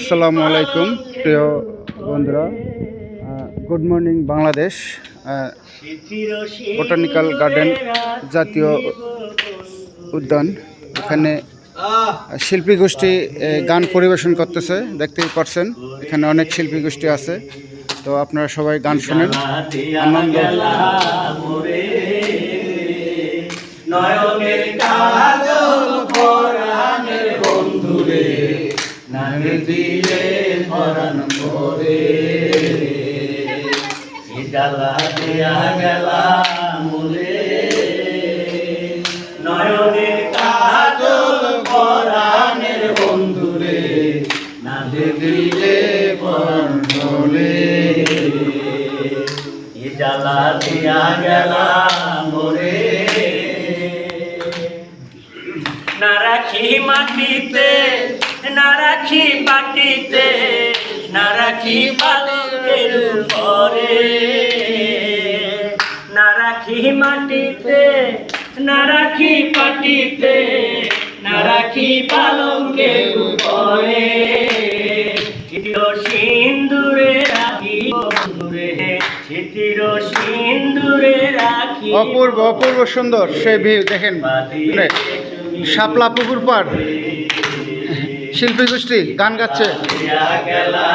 আসসালামু আলাইকুম, প্রিয় বন্ধুরা। Good morning Bangladesh botanical garden জাতীয় উদ্যান। এখানে শিল্পী গোষ্ঠী গান পরিবেশন করতেছে, দেখতেই পারছেন। এখানে অনেক শিল্পী গোষ্ঠী আছে, তো আপনারা সবাই গান শোনেন। আনন্দ। নয়নের বন্ধুরে নাগে দিলে পরাণ করে। জ্বালা দিয়া গেলা মুলে। নয়নের কাজল পরাণের বন্ধুরে নাগে দিলে পরাণ করে। জ্বালা দিয়া গেলা মোরে না রাখি মাটিতে না রাখি মাটিতে না রাখি পালকের উপরে। না রাখি মাটিতে না রাখি পাটিতে না রাখি পালকের উপরে। সিন্দুরে রাখি চিতির সিন্দুরে রাখি। অপূর্ব অপূর্ব সুন্দর সেই ভিউ দেখেন। শাপলা পুকুর পাড়। শিল্পী গোষ্ঠী, গান গাচ্ছে। গেলা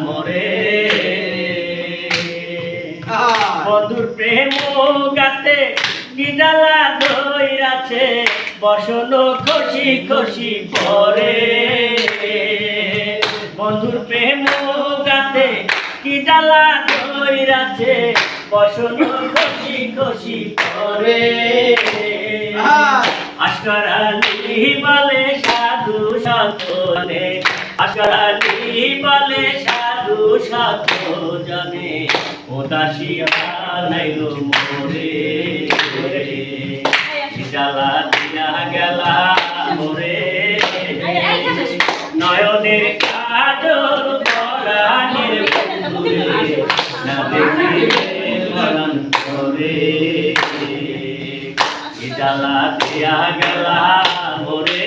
মোরে। বন্ধুরে প্রেম গাতে কি জ্বালা দইরাছে বসন খুশি খুশি পরে। গাতে কি জ্বালা দইরাছে বসন খুশি খুশি পরে আশকার আলী বলে সাধু সাধনে আশকার আলী বলে সাধু সাধু জানে উদাসী বানাইল মোরে। জ্বালা দিয়া গেলা মোরে। নয়নের করে জ্বালা দিয়া গেলা মোরে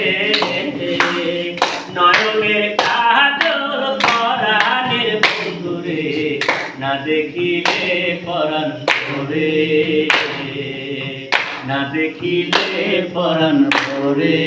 নয়নের কাজল পরাণের বন্ধুরে না দেখিলে পরাণ করে না দেখিলে পরাণ করে